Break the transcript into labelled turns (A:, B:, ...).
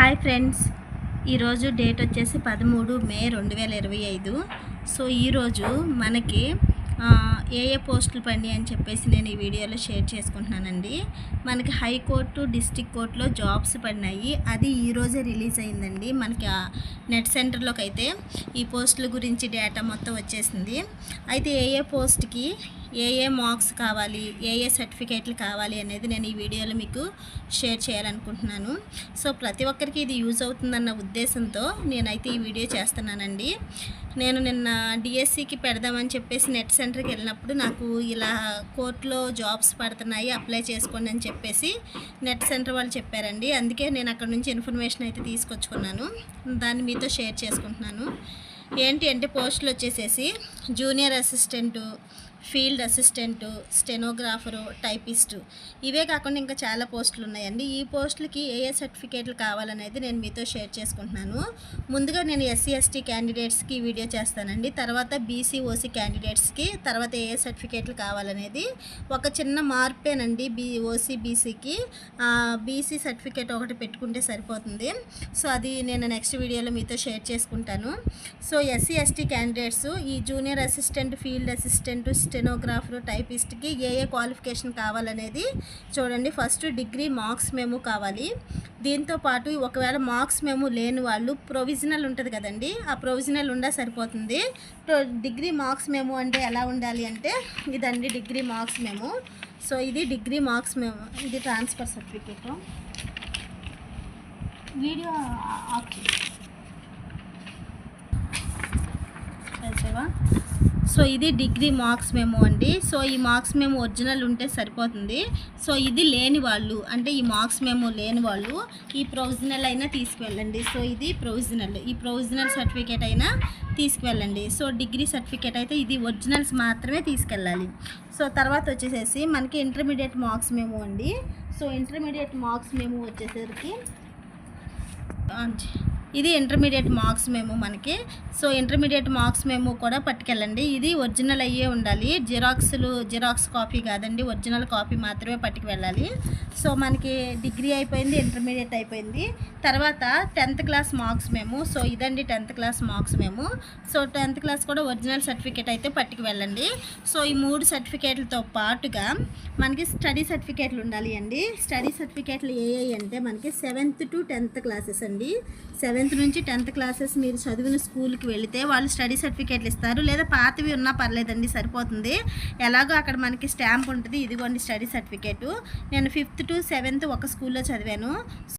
A: Hi friends. ఈరోజు date వచ్చేసి పదమూడు మే రెండు వేల ఇరవై ఐదు. సో ఈరోజు మనకి ఏ ఏ పోస్టులు పడినాయి అని చెప్పేసి నేను ఈ వీడియోలో షేర్ చేసుకుంటున్నానండి. మనకి హైకోర్టు డిస్టిక్ కోర్టులో జాబ్స్ పడినాయి. అది ఈరోజే రిలీజ్ అయిందండి. మనకి నెట్ సెంటర్లోకి అయితే ఈ పోస్టుల గురించి డేటా మొత్తం వచ్చేసింది. అయితే ఏ ఏ పోస్ట్కి ఏ ఏ మార్క్స్ కావాలి ఏ ఏ సర్టిఫికేట్లు కావాలి అనేది నేను ఈ వీడియోలో మీకు షేర్ చేయాలనుకుంటున్నాను. సో ప్రతి ఒక్కరికి ఇది యూజ్ అవుతుందన్న ఉద్దేశంతో నేనైతే ఈ వీడియో చేస్తున్నానండి. నేను నిన్న డిఎస్సికి పెడదామని చెప్పేసి నెట్ సెంటర్కి వెళ్ళినప్పుడు నాకు ఇలా కోర్టులో జాబ్స్ పడుతున్నాయి అప్లై చేసుకోండి అని చెప్పేసి నెట్ సెంటర్ వాళ్ళు చెప్పారండి. అందుకే నేను అక్కడ నుంచి ఇన్ఫర్మేషన్ అయితే తీసుకొచ్చుకున్నాను. దాన్ని మీతో షేర్ చేసుకుంటున్నాను. ఏంటి అంటే పోస్టులు వచ్చేసేసి junior assistant field assistant stenographer typist. ఇవే కాకుండా ఇంకా చాలా పోస్టులు ఉన్నాయండి. ఈ పోస్టులకి ఏ ఏ సర్టిఫికేట్లు కావాలనేది నేను మీతో షేర్ చేసుకుంటున్నాను. ముందుగా నేను ఎస్సీ ఎస్టీ క్యాండిడేట్స్కి వీడియో చేస్తానండి. తర్వాత బీసీ ఓసీ క్యాండిడేట్స్కి తర్వాత ఏ ఏ సర్టిఫికేట్లు కావాలనేది. ఒక చిన్న మార్పేనండి బీ ఓసీ బీసీకి. బీసీ సర్టిఫికేట్ ఒకటి పెట్టుకుంటే సరిపోతుంది. సో అది నేను నెక్స్ట్ వీడియోలో మీతో షేర్ చేసుకుంటాను. సో ఎస్సీ ఎస్టీ క్యాండిడేట్స్ ఈ junior assistant field assistant stenographer టైపిస్ట్కి ఏ ఏ క్వాలిఫికేషన్ కావాలనేది చూడండి. ఫస్ట్ డిగ్రీ మార్క్స్ మేము కావాలి. దీంతో పాటు ఒకవేళ మార్క్స్ మేము లేని వాళ్ళు ప్రొవిజనల్ ఉంటుంది కదండి ఆ ప్రొవిజనల్ ఉండా సరిపోతుంది. డిగ్రీ మార్క్స్ మేము అంటే ఎలా ఉండాలి అంటే ఇదండి డిగ్రీ మార్క్స్ మేము. సో ఇది డిగ్రీ మార్క్స్ మేము ఇది ట్రాన్స్ఫర్ సర్టిఫికేట్. వీడియో ఆఫ్ చేయి. సో ఇది డిగ్రీ మార్క్స్ మేము అండి. సో ఈ మార్క్స్ మేము ఒరిజినల్ ఉంటే సరిపోతుంది. సో ఇది లేని వాళ్ళు అంటే ఈ మార్క్స్ మేము లేని వాళ్ళు ఈ ప్రొవిజనల్ అయినా తీసుకువెళ్ళండి. సో ఇది ప్రొవిజనల్ ఈ ప్రొవిజనల్ సర్టిఫికేట్ అయినా తీసుకువెళ్ళండి. సో డిగ్రీ సర్టిఫికేట్ అయితే ఇది ఒరిజినల్స్ మాత్రమే తీసుకెళ్ళాలి. సో తర్వాత వచ్చేసేసి మనకి ఇంటర్మీడియట్ మార్క్స్ మేము అండి. సో ఇంటర్మీడియట్ మార్క్స్ మేము వచ్చేసరికి ఇది ఇంటర్మీడియట్ మార్క్స్ మేము మనకి. సో ఇంటర్మీడియట్ మార్క్స్ మేము కూడా పట్టుకెళ్ళండి. ఇది ఒరిజినల్ అయ్యే ఉండాలి. జిరాక్స్లు జిరాక్స్ కాపీ కాదండి. ఒరిజినల్ కాపీ మాత్రమే పట్టుకు వెళ్ళాలి సో మనకి డిగ్రీ అయిపోయింది ఇంటర్మీడియట్ అయిపోయింది. తర్వాత tenth class marks memo so ఇదండి tenth class marks memo so tenth class కూడా ఒరిజినల్ సర్టిఫికేట్ అయితే పట్టుకు వెళ్ళండి సో ఈ మూడు సర్టిఫికేట్లతో పాటుగా మనకి స్టడీ సర్టిఫికేట్లు ఉండాలి అండి. స్టడీ సర్టిఫికేట్లు ఏ అంటే మనకి సెవెంత్ టు టెన్త్ క్లాసెస్ అండి. సెవెంత్ నుంచి టెన్త్ క్లాసెస్ మీరు చదివిన స్కూల్కి వెళితే వాళ్ళు స్టడీ సర్టిఫికేట్లు ఇస్తారు. లేదా పాతవి ఉన్నా పర్లేదండి సరిపోతుంది. ఎలాగో అక్కడ మనకి స్టాంప్ ఉంటుంది. ఇదిగోండి స్టడీ సర్టిఫికేటు. నేను ఫిఫ్త్ టు సెవెంత్ ఒక స్కూల్లో చదివాను.